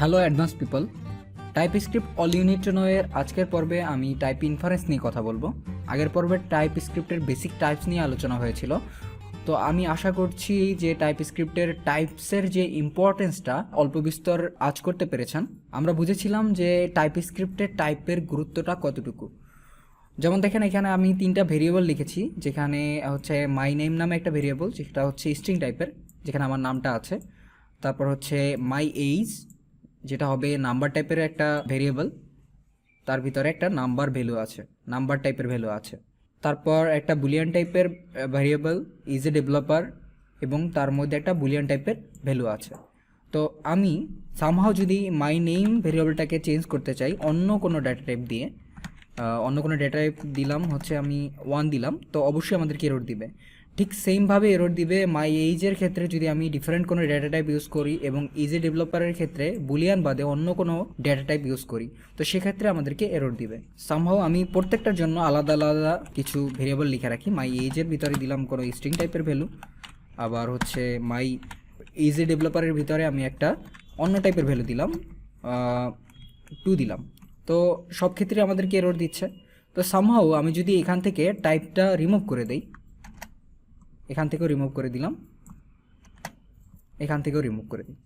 Hello advance people TypeScript all unit এর আজকের পর্বে আমি টাইপ ইনফারেন্স নিয়ে কথা বলব। আগের পর্বে টাইপ স্ক্রিপ্টের বেসিক টাইপস নিয়ে আলোচনা হয়েছিল। তো আমি আশা করছি যে টাইপ স্ক্রিপ্টের টাইপসের যে ইম্পর্টেন্সটা অল্প বিস্তর আজ করতে পেরেছেন। আমরা বুঝেছিলাম যে টাইপ স্ক্রিপ্টের টাইপের গুরুত্বটা কতটুকু। যেমন দেখেন, এখানে আমি তিনটা ভেরিয়েবল লিখেছি, যেখানে হচ্ছে মাই নেম নামে একটা ভেরিয়েবল যেটা হচ্ছে স্ট্রিং টাইপের যেখানে আমার নামটা আছে। তারপর হচ্ছে মাই এইজ যেটা হবে নাম্বার টাইপের একটা ভেরিয়েবল তার ভিতরে একটা নাম্বার ভ্যালু আছে নাম্বার টাইপের ভ্যালু আছে। তারপর একটা বুলিয়ান টাইপের ভেরিয়েবল ইজ এ ডেভেলপার এবং তার মধ্যে একটা বুলিয়ান টাইপের ভ্যালু আছে। তো আমি সামহাও যদি মাই নেম ভেরিয়েবলটাকে চেঞ্জ করতে চাই, অন্য কোনো ডাটা টাইপ দিয়ে অন্য কোনো ডেটা টাইপ দিলাম, হচ্ছে আমি ওয়ান দিলাম, তো অবশ্যই আমাদেরকে এরর দিবে। ঠিক সেমভাবে এরর দিবে মাই এইজের ক্ষেত্রে যদি আমি ডিফারেন্ট কোনো ডেটা টাইপ ইউজ করি এবং ইজি ডেভেলপারের ক্ষেত্রে বুলিয়ান বাদে অন্য কোনো ডেটা টাইপ ইউজ করি, তো সেক্ষেত্রে আমাদেরকে এরর দিবে। সামহাও আমি প্রত্যেকটার জন্য আলাদা আলাদা কিছু ভেরিয়েবল লিখে রাখি। মাই এইজের ভিতরে দিলাম কোনো স্ট্রিং টাইপের ভ্যালু আবার হচ্ছে মাই ইজি ডেভেলপারের ভিতরে আমি একটা অন্য টাইপের ভ্যালু দিলাম টু দিলাম। তো সব ক্ষেত্রে আমাদেরকে এরর দিচ্ছে। তো সামহাও আমি যদি এখান থেকে টাইপটা রিমুভ করে দেই এখান থেকেও রিমুভ করে দিলাম। এখান থেকেও রিমুভ করে দিই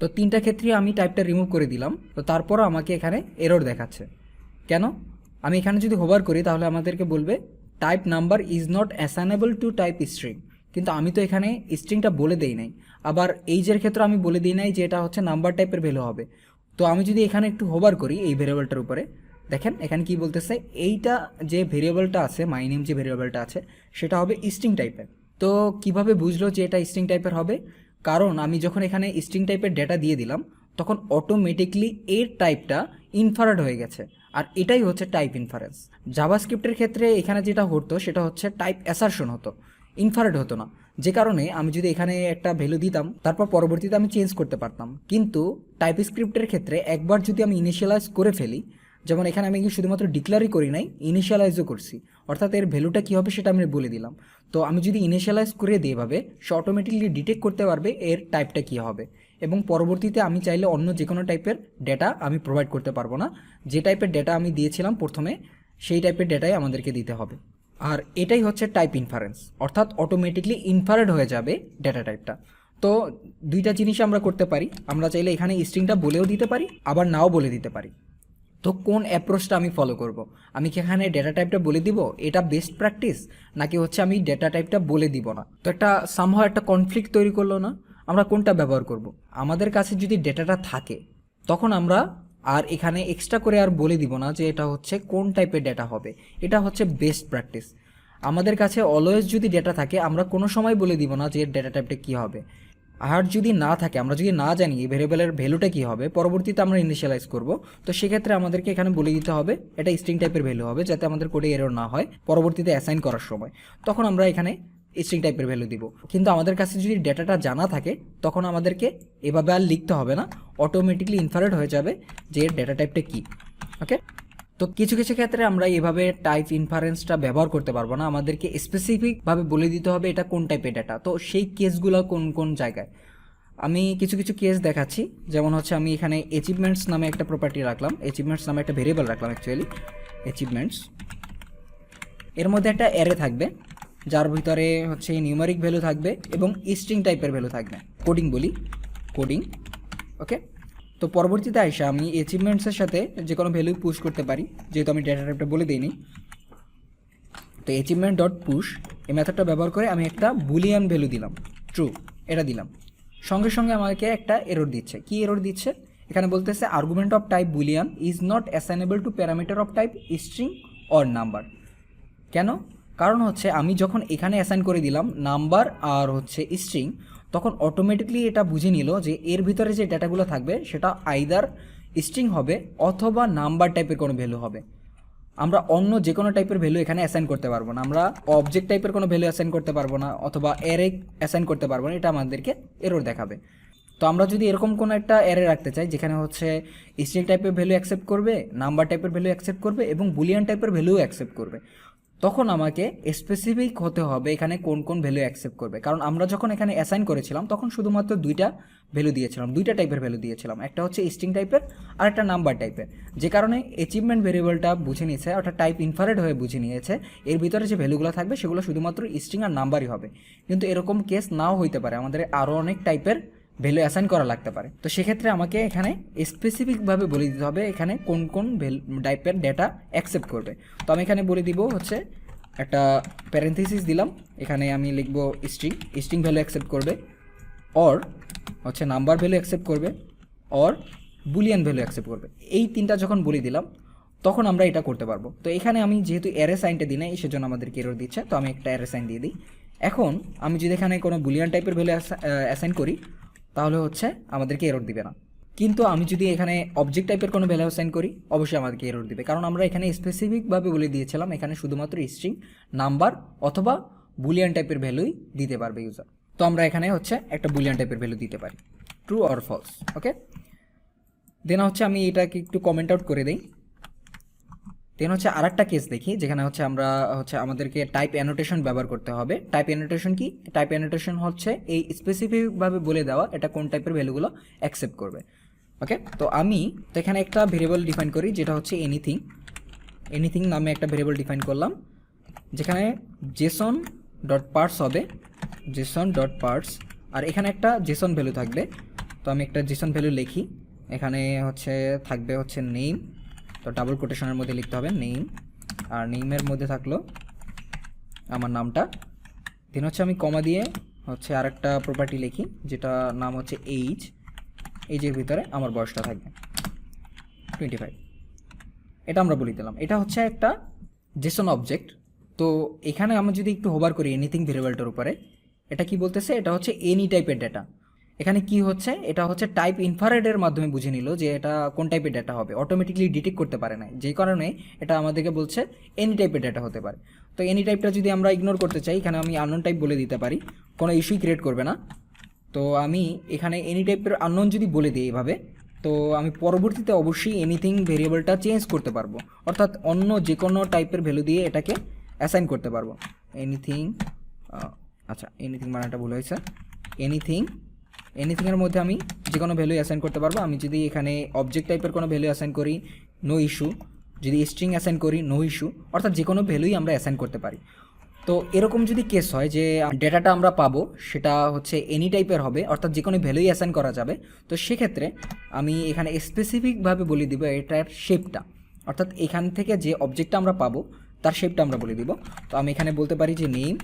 তো তিনটা ক্ষেত্রে আমি টাইপটা রিমুভ করে দিলাম। তো তারপরও আমাকে এখানে এরর দেখাচ্ছে। কেন? আমি এখানে যদি হোভার করি, তাহলে আমাদেরকে বলবে type number is not assignable to type string কিন্তু আমি তো এখানে স্ট্রিংটা বলে দেই নাই। আবার এইজের ক্ষেত্রে আমি বলে দিই নাই যে এটা হচ্ছে নাম্বার টাইপের ভ্যালু হবে। তো আমি যদি এখানে একটু হোভার করি, এই ভেরিয়েবলটার উপরে দেখেন, এখানে কি বলতেছে? এইটা যে ভেরিয়েবলটা আছে মাই নেম যে ভেরিয়েবলটা আছে, সেটা হবে স্ট্রিং টাইপের তো কীভাবে বুঝলো যে এটা স্ট্রিং টাইপের হবে? কারণ আমি যখন এখানে স্ট্রিং টাইপের ডেটা দিয়ে দিলাম, তখন অটোমেটিকলি এর টাইপটা ইনফারেড হয়ে গেছে। আর এটাই হচ্ছে টাইপ ইনফারেন্স জাভাস্ক্রিপ্টের ক্ষেত্রে এখানে যেটা হতো, সেটা হচ্ছে টাইপ অ্যাসারশন হতো। ইনফারেড হতো না। যে কারণে আমি যদি এখানে একটা ভ্যালু দিতাম, তারপর পরবর্তীতে আমি চেঞ্জ করতে পারতাম। কিন্তু টাইপ স্ক্রিপ্টের ক্ষেত্রে একবার যদি আমি ইনিশিয়ালাইজ করে ফেলি যেমন এখানে আমি শুধুমাত্র ডিক্লারই করি নাই ইনিশিয়ালাইজও করছি। অর্থাৎ এর ভ্যালুটা কী হবে সেটা আমি বলে দিলাম। তো আমি যদি ইনিশিয়ালাইজ করে দিই এভাবে, সে অটোমেটিকলি ডিটেক্ট করতে পারবে এর টাইপটা কী হবে। এবং পরবর্তীতে আমি চাইলে অন্য যে কোনো টাইপের ডেটা আমি প্রোভাইড করতে পারব না। যে টাইপের ডেটা আমি দিয়েছিলাম প্রথমে, সেই টাইপের ডেটাই আমাদেরকে দিতে হবে। আর এটাই হচ্ছে টাইপ ইনফারেন্স অর্থাৎ অটোমেটিকলি ইনফারেড হয়ে যাবে ডেটা টাইপটা তো দুইটা জিনিস আমরা করতে পারি। আমরা চাইলে এখানে স্ট্রিংটা বলেও দিতে পারি, আবার নাও বলে দিতে পারি। তো কোন অ্যাপ্রোচটা আমি ফলো করব? আমি কি এখানে ডেটা টাইপটা বলে দিব? এটা বেস্ট প্র্যাকটিস নাকি হচ্ছে আমি ডেটা টাইপটা বলে দিব না? তো একটা সামহাও একটা কনফ্লিক্ট তৈরি করল না? আমরা কোনটা ব্যবহার করব? আমাদের কাছে যদি ডেটাটা থাকে, তখন আমরা আর এখানে এক্সট্রা করে আর বলে দিব না যে এটা হচ্ছে কোন টাইপের ডেটা হবে। এটা হচ্ছে বেস্ট প্র্যাকটিস আমাদের কাছে অলওয়েজ যদি ডেটা থাকে, আমরা কোনো সময় বলে দিব না যে ডেটা টাইপটা কী হবে। আর যদি না থাকে, আমরা যদি না জানি এই ভেরিয়েবলের ভ্যালুটা কী হবে, পরবর্তীতে আমরা ইনিশিয়ালাইজ করব। তো সেক্ষেত্রে আমাদেরকে এখানে বলে দিতে হবে, এটা স্ট্রিং টাইপের ভ্যালু হবে, যাতে আমাদের কোডে এরর না হয়, পরবর্তীতে অ্যাসাইন করার সময়। তখন আমরা এখানে স্ট্রিং টাইপের ভ্যালু দিব। কিন্তু আমাদের কাছে যদি ডেটাটা জানা থাকে, তখন আমাদেরকে এভাবে আর লিখতে হবে না অটোমেটিকলি ইনফারেট হয়ে যাবে যে ডেটা টাইপটা কী ওকে তো কিছু কিছু ক্ষেত্রে আমরা এভাবে টাইপ ইনফারেন্সটা ব্যবহার করতে পারব না। আমাদেরকে স্পেসিফিকভাবে বলে দিতে হবে এটা কোন টাইপের ডাটা তো সেই কেসগুলো কোন কোন জায়গায়? আমি কিছু কিছু কেস দেখাচ্ছি। যেমন হচ্ছে আমি এখানে অ্যাচিভমেন্টস নামে একটা প্রপার্টি রাখলাম। অ্যাচিভমেন্টস নামে একটা ভেরিয়েবল রাখলাম অ্যাকচুয়ালি অ্যাচিভমেন্টস এর মধ্যে একটা অ্যারে থাকবে, যার ভিতরে হচ্ছে নিউমারিক ভ্যালু থাকবে এবং স্ট্রিং টাইপের ভ্যালু থাকবে। কোডিং বলি কোডিং ওকে তো পরবর্তীতে আইসা আমি অ্যাচিভমেন্টসের সাথে যে কোনো ভ্যালু পুশ করতে পারি, যেহেতু আমি ডেটা টাইপটা বলে দিইনি। তো অ্যাচিভমেন্ট ডট পুশ এই মেথডটা ব্যবহার করে আমি একটা বুলিয়ান ভ্যালু দিলাম। ট্রু এটা দিলাম। সঙ্গে সঙ্গে আমাকে একটা এরর দিচ্ছে। কি এরর দিচ্ছে? এখানে বলতেছে argument of type boolean is not assignable to parameter of type string or number কেন? কারণ হচ্ছে, আমি যখন এখানে অ্যাসাইন করে দিলাম নাম্বার আর হচ্ছে স্ট্রিং তখন অটোমেটিকলি এটা বুঝে নিল যে এর ভিতরে যে ডেটাগুলো থাকবে, সেটা আইদার স্ট্রিং হবে অথবা নাম্বার টাইপের কোনো ভ্যালু হবে। আমরা অন্য যে কোনো টাইপের ভ্যালু এখানে অ্যাসাইন করতে পারব না। আমরা অবজেক্ট টাইপের কোনো ভ্যালু অ্যাসাইন করতে পারব না অথবা এরে অ্যাসাইন করতে পারব না, এটা আমাদেরকে এরর দেখাবে। তো আমরা যদি এরকম কোনো একটা এরে রাখতে চাই, যেখানে হচ্ছে স্ট্রিং টাইপের ভ্যালু অ্যাকসেপ্ট করবে নাম্বার টাইপের ভ্যালু অ্যাকসেপ্ট করবে এবং বুলিয়ান টাইপের ভ্যালু অ্যাকসেপ্ট করবে। তখন আমাকে স্পেসিফিক হতে হবে এখানে কোন কোন ভ্যালু অ্যাকসেপ্ট করবে। কারণ আমরা যখন এখানে অ্যাসাইন করেছিলাম, তখন শুধুমাত্র দুইটা ভ্যালু দিয়েছিলাম, দুইটা টাইপের ভ্যালু দিয়েছিলাম। একটা হচ্ছে স্ট্রিং টাইপের আর একটা নাম্বার টাইপের যে কারণে অ্যাচিভমেন্ট ভেরিয়েবলটা বুঝে নিয়েছে, অর্থাৎ টাইপ ইনফারেড হয়ে বুঝে নিয়েছে, এর ভিতরে যে ভ্যালুগুলো থাকবে, সেগুলো শুধুমাত্র স্ট্রিং আর নাম্বারই হবে। কিন্তু এরকম কেস নাও হইতে পারে। আমাদের আরও অনেক টাইপের ভ্যালু অ্যাসাইন করা লাগতে পারে। তো সেক্ষেত্রে আমাকে এখানে স্পেসিফিকভাবে বলে দিতে হবে এখানে কোন কোন টাইপের ডেটা অ্যাকসেপ্ট করবে। তো আমি এখানে বলে দিব হচ্ছে একটা প্যারেন্থেসিস দিলাম। এখানে আমি লিখব স্ট্রিং স্ট্রিং ভ্যালু অ্যাকসেপ্ট করবে। অর হচ্ছে নাম্বার ভ্যালু অ্যাকসেপ্ট করবে। অর বুলিয়ান ভ্যালু অ্যাকসেপ্ট করবে। এই তিনটা যখন বলে দিলাম, তখন আমরা এটা করতে পারব। তো এখানে আমি যেহেতু অ্যারে সাইনটা দিই নাই, সেজন্য আমাদেরকে এরর দিচ্ছে। তো আমি একটা অ্যারে সাইন দিয়ে দিই। এখন আমি যদি এখানে কোনো বুলিয়ান টাইপের ভ্যালু অ্যাসাইন করি তাহলে হচ্ছে আমাদেরকে এরর দিবে না। কিন্তু আমি যদি এখানে অবজেক্ট টাইপের কোনো ভ্যালু অ্যাসাইন করি, অবশ্যই আমাদেরকে এরর দিবে। কারণ আমরা এখানে স্পেসিফিকভাবে বলে দিয়েছিলাম, এখানে শুধুমাত্র স্ট্রিং নাম্বার অথবা বুলিয়ান টাইপের ভ্যালুই দিতে পারবে ইউজার তো আমরা এখানে হচ্ছে একটা বুলিয়ান টাইপের ভ্যালু দিতে পারি। True or false okay then হচ্ছে আমি এটাকে একটু কমেন্ট আউট করে দিই। দেন হচ্ছে আরেকটা কেস দেখি, যেখানে হচ্ছে আমরা, হচ্ছে আমাদেরকে টাইপ অ্যানোটেশন ব্যবহার করতে হবে। টাইপ অ্যানোটেশন কি? টাইপ অ্যানোটেশন হচ্ছে এই স্পেসিফিকভাবে বলে দেওয়া, এটা কোন টাইপের ভ্যালুগুলো অ্যাকসেপ্ট করবে। ওকে তো আমি তো এখানে একটা ভেরিয়েবল ডিফাইন করি, যেটা হচ্ছে এনিথিং এনিথিং নামে একটা ভেরিয়েবল ডিফাইন করলাম, যেখানে জেসন ডট পার্টস হবে জেসন ডট পার্টস আর এখানে একটা জেসন ভ্যালু থাকবে, তো আমি একটা জেসন ভ্যালু লিখি। এখানে হচ্ছে থাকবে হচ্ছে নেম তো ডাবল কোটেশনের মধ্যে লিখতে হবে নেম আর নেমের মধ্যে থাকল আমার নামটা। দেন হচ্ছে আমি কমা দিয়ে হচ্ছে আরেকটা প্রপার্টি লিখি, যেটা নাম হচ্ছে এইজ এইজের ভিতরে আমার বয়সটা থাকবে। টোয়েন্টি ফাইভ এটা আমরা বলে দিলাম। এটা হচ্ছে একটা জেসন অবজেক্ট তো এখানে আমরা যদি একটু হোবার করি এনিথিং ভেরিয়েবলটার উপরে, এটা কি বলতেছে? এটা হচ্ছে এনি টাইপের ডেটা এখানে কি হচ্ছে? এটা হচ্ছে টাইপ ইনফারেডের মাধ্যমে বুঝে নিল যে এটা কোন টাইপের ডেটা হবে। অটোমেটিকলি ডিটেক্ট করতে পারে না যে কারণে এটা আমাদেরকে বলছে এনি টাইপের ডেটা হতে পারে। তো এনি টাইপটা যদি আমরা ইগনোর করতে চাই, এখানে আমি আননোন টাইপ বলে দিতে পারি। কোনো ইস্যুই ক্রিয়েট করবে না। তো আমি এখানে এনি টাইপের আননোন যদি বলে দিই এভাবে, তো আমি পরবর্তীতে অবশ্যই এনিথিং ভেরিয়েবলটা চেঞ্জ করতে পারব। অর্থাৎ অন্য যে কোনো টাইপের ভ্যালু দিয়ে এটাকে অ্যাসাইন করতে পারব। এনিথিং আচ্ছা এনিথিং মানাটা ভুল হয়েছে। এনিথিং এনিথিংয়ের মধ্যে আমি যে কোনো ভ্যালু অ্যাসাইন করতে পারব। আমি যদি এখানে অবজেক্ট টাইপের কোনো ভ্যালু অ্যাসাইন করি নো ইস্যু যদি স্ট্রিং অ্যাসাইন করি নো ইস্যু অর্থাৎ যে কোনো ভ্যালুই আমরা অ্যাসাইন করতে পারি। তো এরকম যদি কেস হয় যে ডেটাটা আমরা পাবো, সেটা হচ্ছে এনি টাইপের হবে, অর্থাৎ যে কোনো ভ্যালুই অ্যাসাইন করা যাবে। তো সেক্ষেত্রে আমি এখানে স্পেসিফিকভাবে বলে দিব এটার শেপটা অর্থাৎ এখান থেকে যে অবজেক্টটা আমরা পাবো, তার শেপটা আমরা বলে দিব। তো আমি এখানে বলতে পারি যে নেম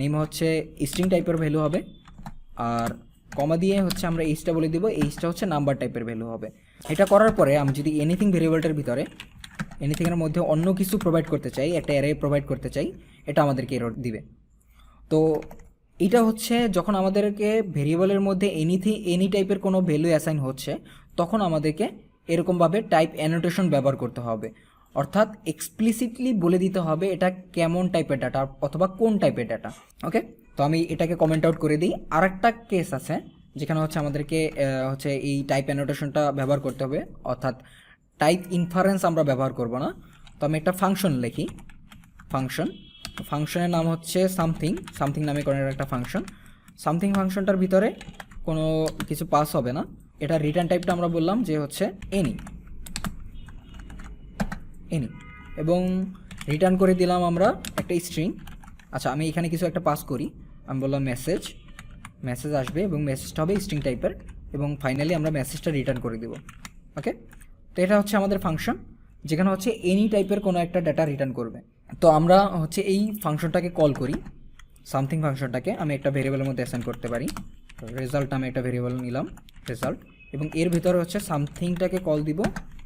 নেম হচ্ছে স্ট্রিং টাইপের ভ্যালু হবে। আর কমা দিয়ে হচ্ছে আমরা এইচটা বলে দিব। এইচটা হচ্ছে নাম্বার টাইপের ভ্যালু হবে। এটা করার পরে আমি যদি এনিথিং ভেরিয়েবলটার ভিতরে এনিথিংয়ের মধ্যে অন্য কিছু প্রোভাইড করতে চাই, একটা অ্যারে প্রোভাইড করতে চাই, এটা আমাদেরকে এরর দিবে। তো এটা হচ্ছে যখন আমাদেরকে ভেরিয়েবলের মধ্যে এনিথিং এনি টাইপের কোনো ভ্যালু অ্যাসাইন হচ্ছে, তখন আমাদেরকে এরকমভাবে টাইপ অ্যানোটেশন ব্যবহার করতে হবে। অর্থাৎ এক্সপ্লিসিটলি বলে দিতে হবে এটা কেমন টাইপের ডাটা অথবা কোন টাইপের ডাটা ওকে তো আমি এটাকে কমেন্ট আউট করে দিই। আর একটা কেস আছে, যেখানে হচ্ছে আমাদেরকে হচ্ছে এই টাইপ অ্যানোটেশনটা ব্যবহার করতে হবে। অর্থাৎ টাইপ ইনফারেন্স আমরা ব্যবহার করব না। তো আমি একটা ফাংশন লিখি। ফাংশন ফাংশনের নাম হচ্ছে সামথিং সামথিং নামে কোনো একটা ফাংশন সামথিং ফাংশনটার ভিতরে কোনো কিছু পাস হবে না। এটা রিটার্ন টাইপটা আমরা বললাম যে হচ্ছে এনি এনি এবং রিটার্ন করে দিলাম আমরা একটা স্ট্রিং আচ্ছা আমি এখানে কিছু একটা পাস করি। আমি বললাম মেসেজ মেসেজ আসবে এবং মেসেজটা হবে স্ট্রিং টাইপের এবং ফাইনালি আমরা মেসেজটা রিটার্ন করে দিব। ওকে তো এটা হচ্ছে আমাদের ফাংশন যেখানে হচ্ছে এনি টাইপের কোনো একটা ডাটা রিটার্ন করবে। তো আমরা হচ্ছে এই ফাংশনটাকে কল করি সামথিং ফাংশনটাকে আমি একটা ভেরিয়েবলের মধ্যে অ্যাসাইন করতে পারি। রেজাল্ট আমি একটা ভেরিয়েবল নিলাম রেজাল্ট এবং এর ভিতরে হচ্ছে সামথিংটাকে কল দিব।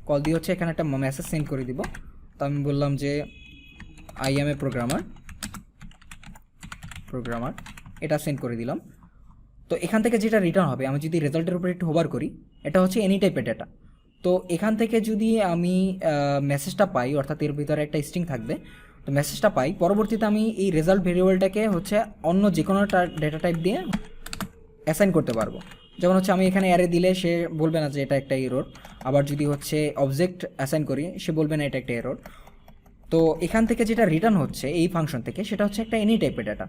কল দিয়ে হচ্ছে এখানে একটা মেসেজ সেন্ড করে দিব। তো আমি বললাম যে I am a programmer programmer এটা সেন্ড করে দিলাম। তো এখান থেকে যেটা রিটার্ন হবে, আমি যদি রেজাল্টের উপরে একটু হোভার করি, এটা হচ্ছে এনি টাইপের ডেটা তো এখান থেকে যদি আমি মেসেজটা পাই, অর্থাৎ এর ভিতরে একটা স্ট্রিং থাকবে, তো মেসেজটা পাই, পরবর্তীতে আমি এই রেজাল্ট ভেরিয়েবলটাকে হচ্ছে অন্য যে কোনো ডেটা টাইপ দিয়ে অ্যাসাইন করতে পারব। যেমন হচ্ছে আমি এখানে অ্যারে দিলে সে বলবে না যে এটা একটা এরর আবার যদি হচ্ছে অবজেক্ট অ্যাসাইন করি, সে বলবে না এটা একটা এরর তো এখান থেকে যেটা রিটার্ন হচ্ছে, এই ফাংশন থেকে, সেটা হচ্ছে একটা এনি টাইপের ডাটা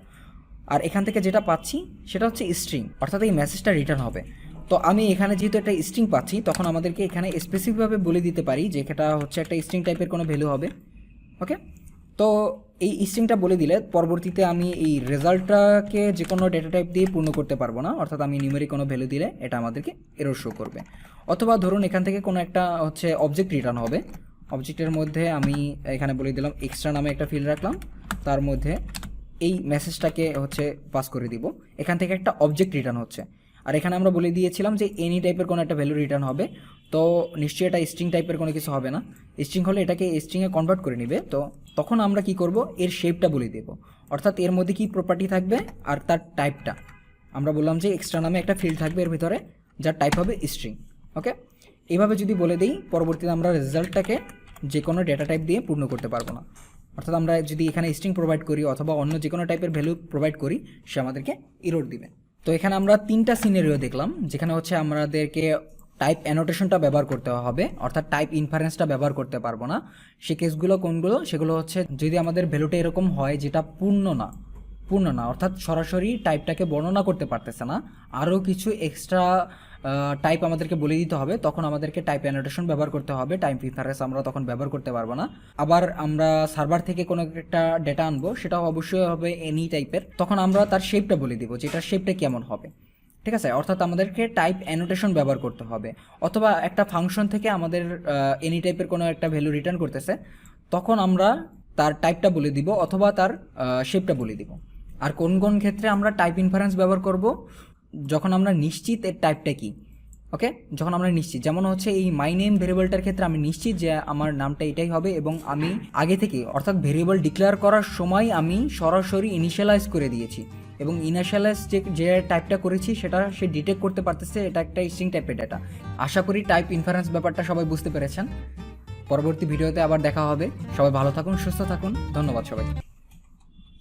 আর এখান থেকে যেটা পাচ্ছি, সেটা হচ্ছে স্ট্রিং অর্থাৎ এই মেসেজটা রিটার্ন হবে। তো আমি এখানে যেহেতু একটা স্ট্রিং পাচ্ছি, তখন আমাদেরকে এখানে স্পেসিফিকভাবে বলে দিতে পারি যে এটা হচ্ছে একটা স্ট্রিং টাইপের কোনো ভ্যালু হবে। ওকে তো এই স্ট্রিংটা বলে দিলে পরবর্তীতে আমি এই রেজাল্টটাকে যে কোনো ডেটা টাইপ দিয়ে পূর্ণ করতে পারব না, অর্থাৎ আমি নিউমেরিক কোনো ভ্যালু দিলে এটা আমাদেরকে এরর শো করবে। অথবা ধরুন এখান থেকে কোনো একটা হচ্ছে অবজেক্ট রিটার্ন হবে। অবজেক্টের মধ্যে আমি এখানে বলে দিলাম এক্সট্রা নামে একটা ফিল্ড রাখলাম। তার মধ্যে এই মেসেজটাকে হচ্ছে পাস করে দিব। এখান থেকে একটা অবজেক্ট রিটার্ন হচ্ছে। আর এখানে আমরা বলে দিয়েছিলাম যে এনি টাইপের কোনো একটা ভ্যালু রিটার্ন হবে। তো নিশ্চয়ই এটা স্ট্রিং টাইপের কোনো কিছু হবে না। স্ট্রিং হলে এটাকে স্ট্রিংয়ে কনভার্ট করে নিবে। তো তখন আমরা কি করব? এর শেপটা বলে দেব। অর্থাৎ এর মধ্যে কি প্রপার্টি থাকবে? আর তার টাইপটা আমরা বললাম যে এক্সট্রা নামে একটা ফিল্ড থাকবে এর ভিতরে, যার টাইপ হবে স্ট্রিং ওকে এইভাবে যদি বলে দিই, পরবর্তীতে আমরা রেজাল্টটাকে যে কোনো ডেটা টাইপ দিয়ে পূর্ণ করতে পারব না। অর্থাৎ আমরা যদি এখানে স্ট্রিং প্রোভাইড করি অথবা অন্য যে কোনো টাইপের ভ্যালু প্রোভাইড করি, সে আমাদেরকে ইরোড দিবে। তো এখানে আমরা তিনটা সিনারিও দেখলাম, যেখানে হচ্ছে আমাদেরকে টাইপ অ্যানোটেশনটা ব্যবহার করতে হবে, অর্থাৎ টাইপ ইনফারেন্সটা ব্যবহার করতে পারব না। সে কেসগুলো কোনগুলো? সেগুলো হচ্ছে যদি আমাদের ভ্যালুটা এরকম হয় যেটা পূর্ণ না পূর্ণ না, অর্থাৎ সরাসরি টাইপটাকে বর্ণনা করতে পারতেছে না, আরও কিছু এক্সট্রা টাইপ আমাদেরকে বলে দিতে হবে, তখন আমাদেরকে টাইপ অ্যানোটেশন ব্যবহার করতে হবে। টাইপ ইনফারেন্স আমরা তখন ব্যবহার করতে পারব না। আবার আমরা সার্ভার থেকে কোনো একটা ডেটা আনব সেটা অবশ্যই হবে এনি টাইপের তখন আমরা তার শেপটা বলে দিব, যে শেপটা কেমন হবে। ঠিক আছে? অর্থাৎ আমাদেরকে টাইপ অ্যানোটেশন ব্যবহার করতে হবে। অথবা একটা ফাংশন থেকে আমাদের এনি টাইপের কোনো একটা ভ্যালু রিটার্ন করতেছে, তখন আমরা তার টাইপটা বলে দিব, অথবা তার শেপটা বলে দিব। আর কোন কোন ক্ষেত্রে আমরা টাইপ ইনফারেন্স ব্যবহার করব? যখন আমরা নিশ্চিত এর টাইপটা কি? ওকে যখন আমরা নিশ্চিত, যেমন হচ্ছে এই মাই নেম ভেরিয়েবলটার ক্ষেত্রে আমি নিশ্চিত যে আমার নামটা এটাই হবে এবং আমি আগে থেকে, অর্থাৎ ভেরিয়েবল ডিক্লেয়ার করার সময় আমি সরাসরি ইনিশিয়ালাইজ করে দিয়েছি এবং ইনিশিয়ালাইজ যে যে টাইপটা করেছি সেটা সে ডিটেক্ট করতে পারতেছে, এটা একটা স্ট্রিং টাইপের ডাটা আশা করি টাইপ ইনফারেন্স ব্যাপারটা সবাই বুঝতে পেরেছেন। পরবর্তী ভিডিওতে আবার দেখা হবে। সবাই ভালো থাকুন, সুস্থ থাকুন। ধন্যবাদ সবাই